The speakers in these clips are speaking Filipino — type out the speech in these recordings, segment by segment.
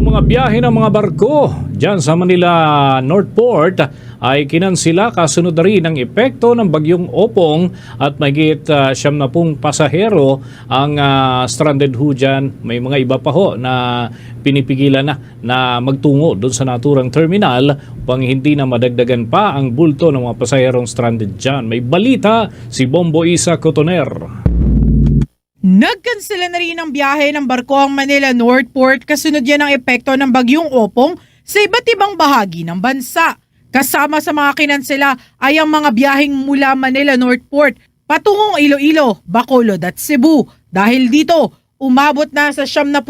Yung mga biyahe ng mga barko dyan sa Manila Northport ay kinansila kasunod na rin ang epekto ng bagyong Opong at mahigit uh, siyam na pong pasahero ang ah, stranded ho dyan. May mga iba pa ho na pinipigilan na na magtungo doon sa naturang terminal upang hindi na madagdagan pa ang bulto ng mga pasaherong stranded dyan. May balita si Bombo Isa Cotoner. Nagkansela na rin ang biyahe ng barko ang Manila Northport kasunod yan ang epekto ng bagyong Opong sa iba't ibang bahagi ng bansa. Kasama sa mga kinansela ay ang mga biyaheng mula Manila Northport patungong Iloilo, Bacolod at Cebu. Dahil dito, umabot na sa 72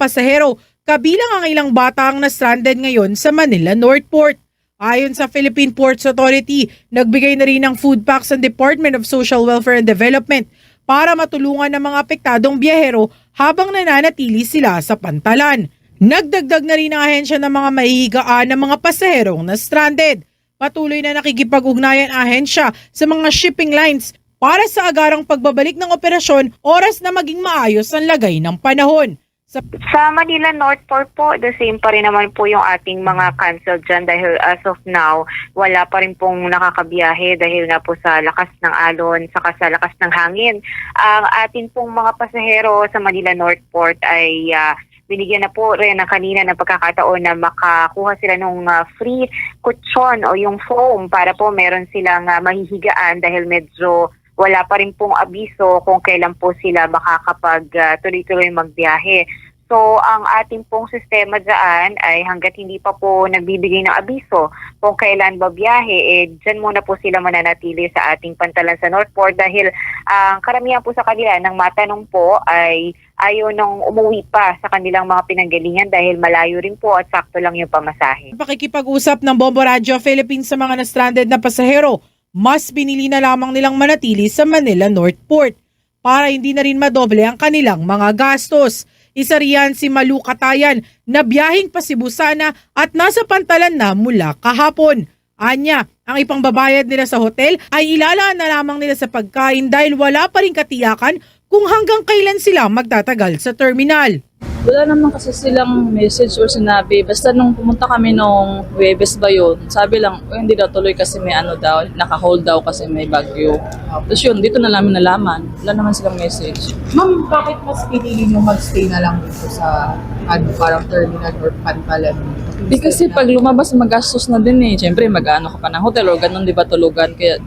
pasahero kabilang ang ilang bata ang na-stranded ngayon sa Manila Northport. Ayon sa Philippine Ports Authority, nagbigay na rin ng food packs ang Department of Social Welfare and Development para matulungan ng mga apektadong biyahero habang nananatili sila sa pantalan. Nagdagdag na rin ang ahensya ng mga mahihigaan ng mga pasaherong na stranded. Patuloy na nakikipag-ugnayan ang ahensya sa mga shipping lines para sa agarang pagbabalik ng operasyon oras na maging maayos ang lagay ng panahon. Sa Sa Manila Northport po, the same pa rin naman po yung ating mga canceled dyan dahil as of now, wala pa rin pong nakakabiyahe dahil nga po sa lakas ng alon, saka sa lakas ng hangin. Ang atin pong mga pasahero sa Manila Northport ay ah, binigyan na po rin ng kanina ng pagkakataon na makakuha sila ng free kutsyon o yung foam para po meron silang ah, mahihigaan dahil medyo wala pa rin pong abiso kung kailan po sila makakapag ah, tuloy-tuloy magbiyahe. So, ang ating pong sistema dyan ay hanggat hindi pa po nagbibigay ng abiso kung kailan ba biyahe, eh, dyan muna po sila mananatili sa ating pantalan sa Northport dahil ang karamihan po sa kanila nang matanong po ay ayaw nang umuwi pa sa kanilang mga pinanggalingan dahil malayo rin po at sakto lang yung pamasahe. pakikipag-usap ng Bombo Radio Philippines sa mga na-stranded na pasahero, mas pinili na lamang nilang manatili sa Manila Northport para hindi na rin madoble ang kanilang mga gastos. Isa riyan si Malu Katayan na biyahing pa Cebu sana at nasa pantalan na mula kahapon. Anya, ang ipangbabayad nila sa hotel ay ilalaan na lamang nila sa pagkain dahil wala pa rin katiyakan kung hanggang kailan sila magtatagal sa terminal. Wala naman kasi silang message or sinabi. Basta nung pumunta kami nung Webes ba yun, sabi lang, "Oh, hindi daw tuloy kasi may ano daw, naka-hold daw kasi may bagyo. Tapos yun, dito na namin nalaman. Wala naman silang message. Ma'am, bakit mas pinili nyo magstay na lang dito sa ano, parang terminal or pantalan? Di kasi pag lumabas, magastos na din eh. Siyempre, mag-ano ka pa ng hotel or ganun, di ba, tulugan. Kaya,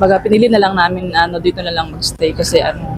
baga, pinili na lang namin, ano, dito na lang magstay kasi ano,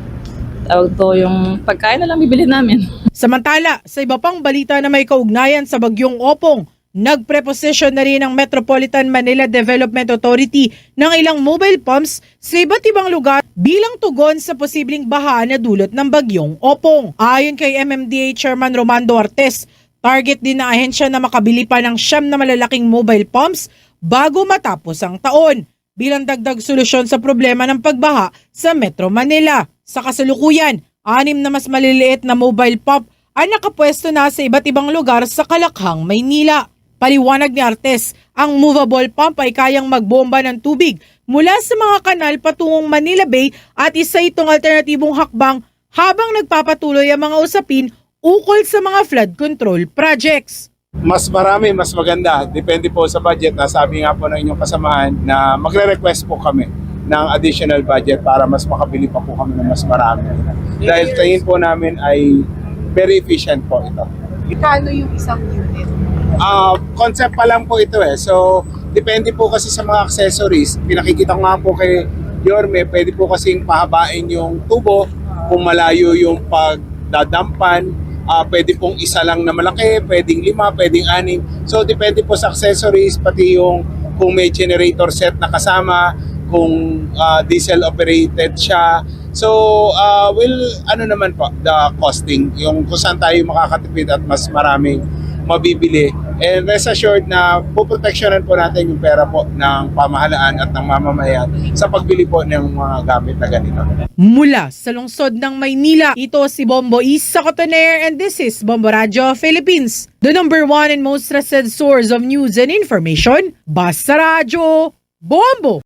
tawag yung pagkain na lang bibili namin. Samantala, sa iba pang balita na may kaugnayan sa bagyong Opong, nagpreposisyon na rin ang Metropolitan Manila Development Authority ng ilang mobile pumps sa iba't ibang lugar bilang tugon sa posibleng baha na dulot ng bagyong Opong. Ayon kay MMDA Chairman Romando Artes, target din ng ahensya na makabili pa ng siyam na malalaking mobile pumps bago matapos ang taon bilang dagdag solusyon sa problema ng pagbaha sa Metro Manila. Sa kasalukuyan, anim na mas maliliit na mobile pump ang nakapwesto na sa iba't ibang lugar sa Kalakhang, Maynila. Paliwanag ni Artes, ang movable pump ay kayang magbomba ng tubig mula sa mga kanal patungong Manila Bay at isa itong alternatibong hakbang habang nagpapatuloy ang mga usapin ukol sa mga flood control projects. mas marami, mas maganda. Depende po sa budget. Nasabi nga po ng inyong kasamahan na magre-request po kami ng additional budget para mas makabili pa po kami ng mas marami. Dahil tingin po namin ay very efficient po ito. Kano yung isang unit? Ah, concept pa lang po ito eh. So, depende po kasi sa mga accessories. Pinakikita ko nga po kay Yorme, pwede po kasing pahabain yung tubo kung malayo yung pagdadampan. Ah, pwede pong isa lang na malaki, pwedeng lima, pwedeng anim. So, depende po sa accessories, pati yung kung may generator set na kasama, kung ah, diesel operated siya. So, uh, will ano naman po, the costing, yung kung saan tayo makakatipid at mas maraming mabibili. And rest assured na puproteksyonan po natin yung pera po ng pamahalaan at ng mamamayan sa pagbili po ng mga gamit na ganito. Mula sa lungsod ng Maynila, ito si Bombo Isa Cotoner and this is Bombo Radio Philippines. The number one and most trusted source of news and information, Basta Radio, Bombo!